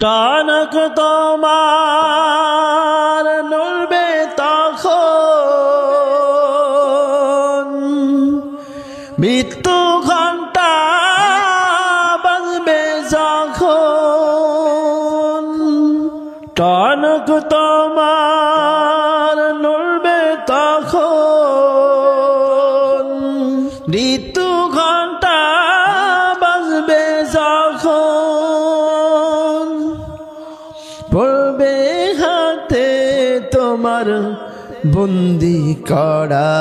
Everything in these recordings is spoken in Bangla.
টানক তোমার নড়বে তখন। মৃত্যু ঘণ্টা বাজবে যখন। টনক তোমার নড়বে তখন। মৃত্যু পড়বে হাতে তোমার বন্দি করা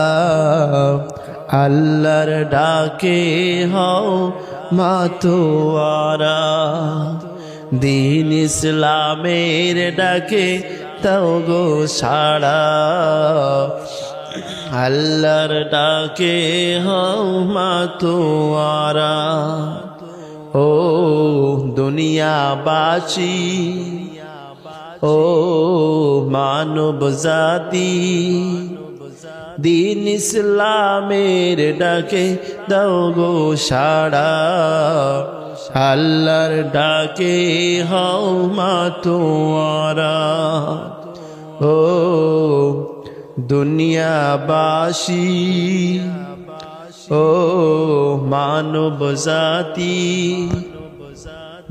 আল্লাহর ডাকে হও মাতোয়ারা দিন ইসলামের ডাকে তাও গো সাড়া। আল্লাহর ডাকে হও মাতোয়ারা ও দুনিয়া দুনিয়াবাসী ও মানব জাতি, দিন ইসলামের ডাকে দাও গো সাড়া। আল্লাহর ডাকে হও মাতোয়ারা ও দুনিয়াবাসী, ও মানব জাতি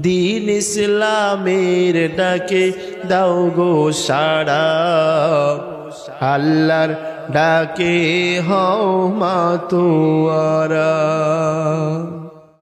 দিন ইসলামের ডাকে দাও গো সারা। আল্লাহর ডাকে হও মাতোয়ারা